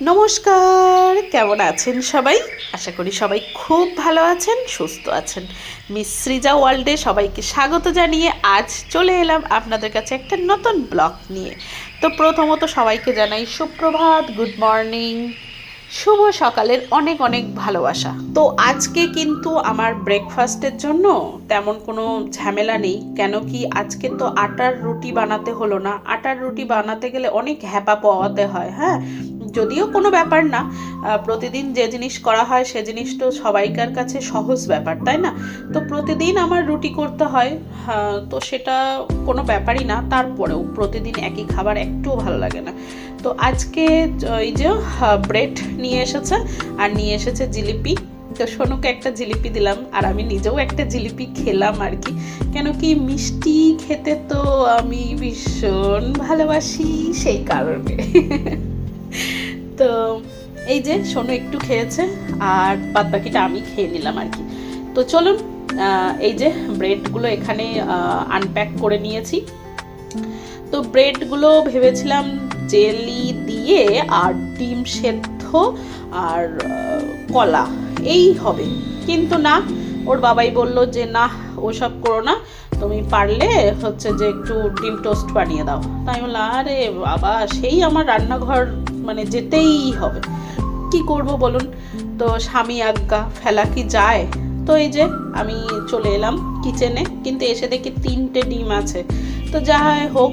নমস্কার, কেমন আছেন সবাই? আশা করি সবাই খুব ভালো আছেন, সুস্থ আছেন। মিস সৃজা ওয়ার্ল্ডে সবাইকে স্বাগত জানিয়ে আজ চলে এলাম আপনাদের কাছে একটা নতুন ব্লগ নিয়ে। তো প্রথমত সবাইকে জানাই সুপ্রভাত, গুড মর্নিং। শুভ সকালের অনেক অনেক ভালোবাসা। তো আজকে কিন্তু আমার ব্রেকফাস্টের জন্য তেমন কোনো ঝামেলা নেই, কেন কি আজকে তো আটার রুটি বানাতে হলো না। আটার রুটি বানাতে গেলে অনেক হ্যাপা পাওয়াতে হয় হ্যাঁ? যদিও কোনো ব্যাপার না প্রতিদিন যে জিনিস করা হয় সে জিনিস তো সবাইকার কাছে সহজ ব্যাপার তাই না? তো প্রতিদিন আমার রুটি করতে হয় হ্যাঁ, তো সেটা কোনো ব্যাপারই না তারপরেও প্রতিদিন একই খাবার একটুও ভালো লাগে না। তো আজকে ওই যে ব্রেড নিয়ে এসেছে আর নিয়ে এসেছে জিলিপি। তো সোনুকে একটা জিলিপি দিলাম আর আমি নিজেও একটা জিলিপি খেলাম আর কি। কেন কি মিষ্টি খেতে তো আমি ভীষণ ভালোবাসি সেই কারণে। তো এই যে সোনু একটু খেয়েছে আর বাদ বাকিটা আমি খেয়ে নিলাম আর কি। তো চলুন এই যে ব্রেডগুলো এখানে আনপ্যাক করে নিয়েছি। তো ব্রেডগুলো ভেবেছিলাম জেলি দিয়ে আর ডিম সেদ্ধ আর কলা, এই হবে। কিন্তু না, ওর বাবাই বলল যে, না, ওসব করো না। তুমি পারলে হচ্ছে যে একটু ডিম টোস্ট বানিয়ে দাও। তাই বললাম, আরে বাবা, সেই আমার রান্নাঘর মানে যেতেই হবে। কি করব বলুন? তো স্বামী আজ্ঞা, ফেলা কি যায়? তো এই যে আমি চলে এলাম কিচেনে কিন্তু এসে দেখি তিনটে ডিম আছে। তো যাই হোক,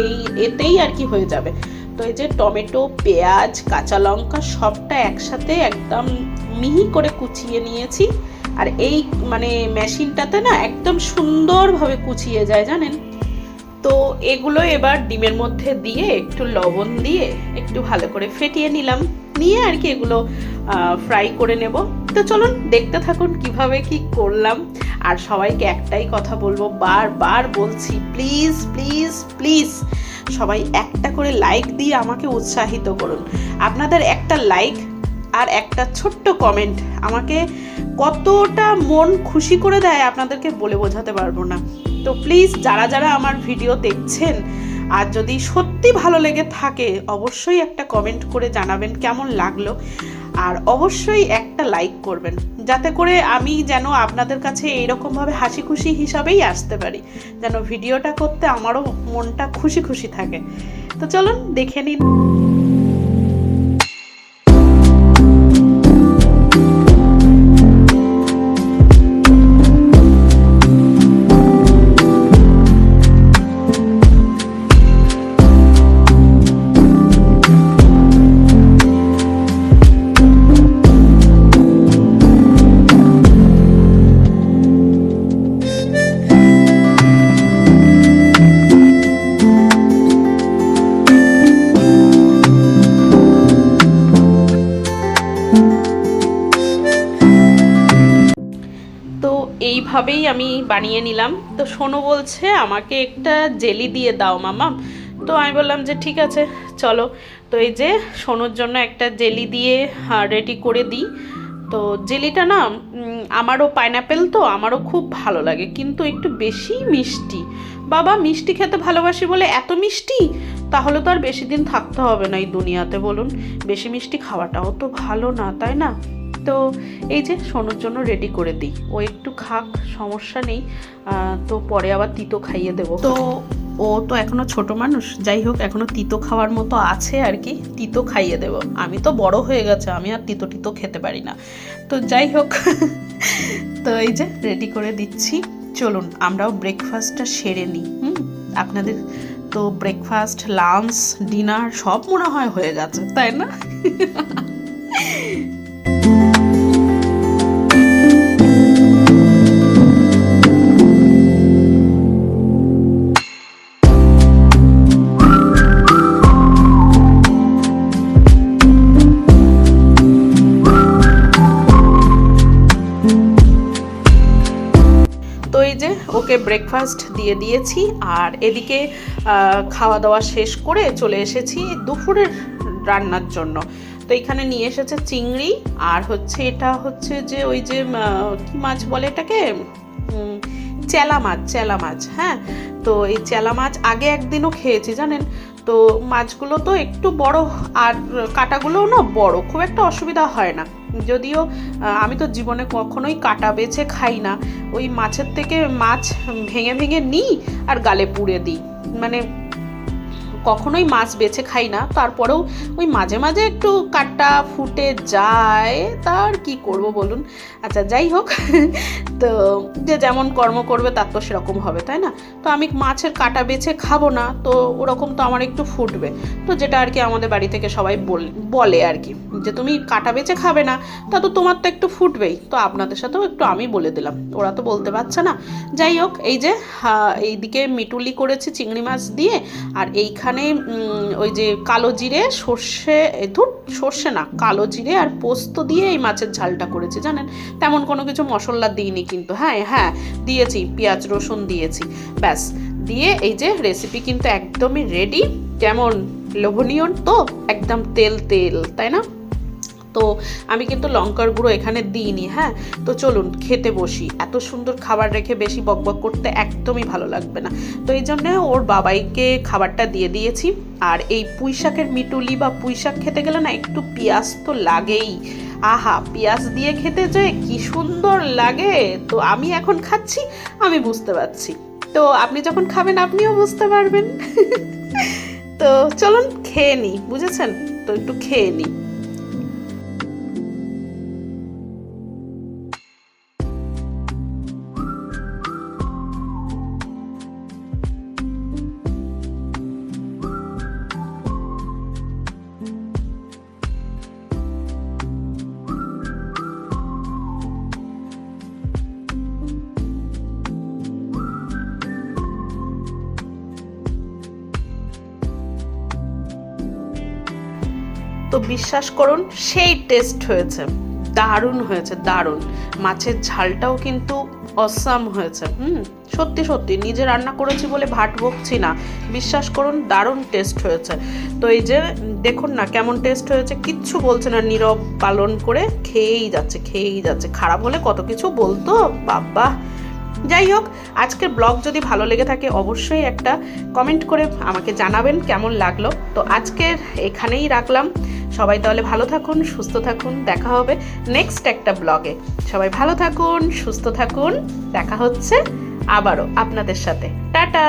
এই এতেই আর কি হয়ে যাবে। তো এই যে টমেটো, পেঁয়াজ, কাঁচা লঙ্কা সবটা একসাথে একদম মিহি করে কুচিয়ে নিয়েছি। আর এই মানে মেশিনটাতে না একদম সুন্দরভাবে কুচিয়ে যায়, জানেন? তো এগুলো এবার ডিমের মধ্যে দিয়ে একটু লবণ দিয়ে একটু ভালো করে ফেটিয়ে নিলাম। নিয়ে আর কি এগুলো ফ্রাই করে নেব। তো চলুন দেখতে থাকুন কীভাবে কি করলাম। আর সবাইকে একটাই কথা বলব, বারবার বলছি প্লিজ প্লিজ প্লিজ সবাই একটা করে লাইক দিয়ে আমাকে উৎসাহিত করুন। আপনাদের একটা লাইক আর একটা ছোট্ট কমেন্ট আমাকে কতটা মন খুশি করে দেয় আপনাদেরকে বলে বোঝাতে পারব না। তো প্লিজ যারা যারা আমার ভিডিও দেখছেন, আর যদি সত্যি ভালো লেগে থাকে, অবশ্যই একটা কমেন্ট করে জানাবেন কেমন লাগল। আর অবশ্যই একটা লাইক করবেন, যাতে করে আমি যেন আপনাদের কাছে এইরকমভাবে হাসি খুশি হিসাবেই আসতে পারি, যেন ভিডিওটা করতে আমারও মনটা খুশি খুশি থাকে। তো চলুন দেখে নিন। এইভাবেই আমি বানিয়ে নিলাম। তো সোনু বলছে, আমাকে একটা জেলি দিয়ে দাও মামা। তো আমি বললাম যে, ঠিক আছে, চলো। তো এই যে সোনুর জন্য একটা জেলি দিয়ে রেডি করে দিই। তো জেলিটা না আমারও পাইনাপেল তো, আমারও খুব ভালো লাগে। কিন্তু একটু বেশি মিষ্টি। বাবা, মিষ্টি খেতে ভালোবাসি বলে এত মিষ্টি? তাহলে তো আর বেশি দিন থাকতে হবে না এই দুনিয়াতে, বলুন। বেশি মিষ্টি খাওয়াটাও তো ভালো না, তাই না? তো এই যে সোনুর জন্য রেডি করে দিই। ও একটু খাক, সমস্যা নেই। তো পরে আবার তিতো খাইয়ে দেবো। তো ও তো এখনও ছোট মানুষ। যাই হোক, এখনও তিতো খাওয়ার মতো আছে আর কি। তিতো খাইয়ে দেব। আমি তো বড় হয়ে গেছে, আমি আর তিতো টিতো খেতে পারি না। তো যাই হোক, তো এই যে রেডি করে দিচ্ছি। চলুন, আমরাও ব্রেকফাস্টটা সেরে নিই। হুম? আপনাদের তো ব্রেকফাস্ট লাঞ্চ ডিনার সব মনে হয় হয়ে গেছে, তাই না? ওকে ব্রেকফাস্ট দিয়ে দিয়েছি আর এদিকে খাওয়া দাওয়া শেষ করে চলে এসেছি দুপুরের রান্নার জন্য। তো এখানে নিয়ে এসেছে চিংড়ি আর হচ্ছে এটা হচ্ছে যে ওই যে কি মাছ বলে এটাকে? চেলা মাছ চেলা মাছ হ্যাঁ? তো এই চেলা মাছ আগে একদিনও খেয়েছি, জানেন? তো মাছগুলো তো একটু বড় আর কাটাগুলোও না বড়, খুব একটা অসুবিধা হয় না। যদিও আমি তো জীবনে কখনোই কাটা বেছে খাই না। ওই মাছের থেকে মাছ ভেঙে ভেঙে নিই আর গালে পুড়ে দিই। মানে কখনোই মাছ বেছে খাই না। তারপরেও ওই মাঝে মাঝে একটু কাটা ফুটে যায় তার কি করব বলুন? আচ্ছা যাই হোক। তো যে যেমন কর্ম করবে, তার তো সেরকম হবে, তাই না? তো আমি মাছের কাটা বেছে খাব না, তো ওরকম তো আমার একটু ফুটবে। তো যেটা আর কি আমাদের বাড়ি থেকে সবাই বল- আর কি, যে তুমি কাটা বেছে খাবে না, তা তো তোমার তো একটু ফুটবেই। তো আপনাদের সাথেও একটু আমি বলে দিলাম, ওরা তো বলতে পারছে না। যাই হোক, এই যে এইদিকে মিটুলি করেছি চিংড়ি মাছ দিয়ে, আর এইখানে উম, ওই যে কালো জিরে সর্ষে ধুর সর্ষে না কালো জিরে আর পোস্ত দিয়ে এই মাছের ঝালটা করেছি জানেন? তেমন কোনো কিছু মশলা দিইনি কিন্তু হ্যাঁ হ্যাঁ দিয়েছি পেঁয়াজ রসুন দিয়েছি ব্যাস। দিয়ে এই যে রেসিপি কিন্তু একদমই রেডি কেমন? লোভনীয় তো? একদম তেল তেল তাই না? তো আমি কিন্তু লঙ্কার গুঁড়ো এখানে দিইনি হ্যাঁ? তো চলুন, খেতে বসি। এত সুন্দর খাবার রেখে বেশি বকবক করতে একদমই ভালো লাগবে না। তো এই জন্যে ওর বাবাইকে খাবারটা দিয়ে দিয়েছি। আর এই পুঁই শাকের মিটুলি বা পুঁই শাক খেতে গেলে না একটু পেঁয়াজ তো লাগেই। আহা, পেঁয়াজ দিয়ে খেতে যে কি সুন্দর লাগে! তো আমি এখন খাচ্ছি, আমি বুঝতে পারছি। তো আপনি যখন খাবেন, আপনিও বুঝতে পারবেন। তো চলুন, খেয়ে নিই বুঝেছেন? তো একটু খেয়ে নিই তো বিশ্বাস করুন, সেই টেস্ট হয়েছে। দারুণ হয়েছে, দারুণ। মাছের ঝালটাও কিন্তু অসাম হয়েছে, হুম? সত্যি সত্যি, নিজে রান্না করেছি বলে ভাট বকছি না। বিশ্বাস করুন, দারুণ টেস্ট হয়েছে। তো এই যে, দেখুন না কেমন টেস্ট হয়েছে, কিচ্ছু বলছে না, নীরব পালন করে খেয়েই যাচ্ছে খেয়েই যাচ্ছে। খারাপ হলে কত কিছু বলতো? বাবা যাই হোক, আজকের ব্লগ যদি ভালো লেগে থাকে, অবশ্যই একটা কমেন্ট করে আমাকে জানাবেন কেমন লাগল। তো আজকের এখানেই রাখলাম। সবাই তাহলে ভালো থাকুন, সুস্থ থাকুন, দেখা হবে নেক্সট একটা ব্লগে সবাই ভালো থাকুন, সুস্থ থাকুন, দেখা হচ্ছে আবারও আপনাদের সাথে। টাটা!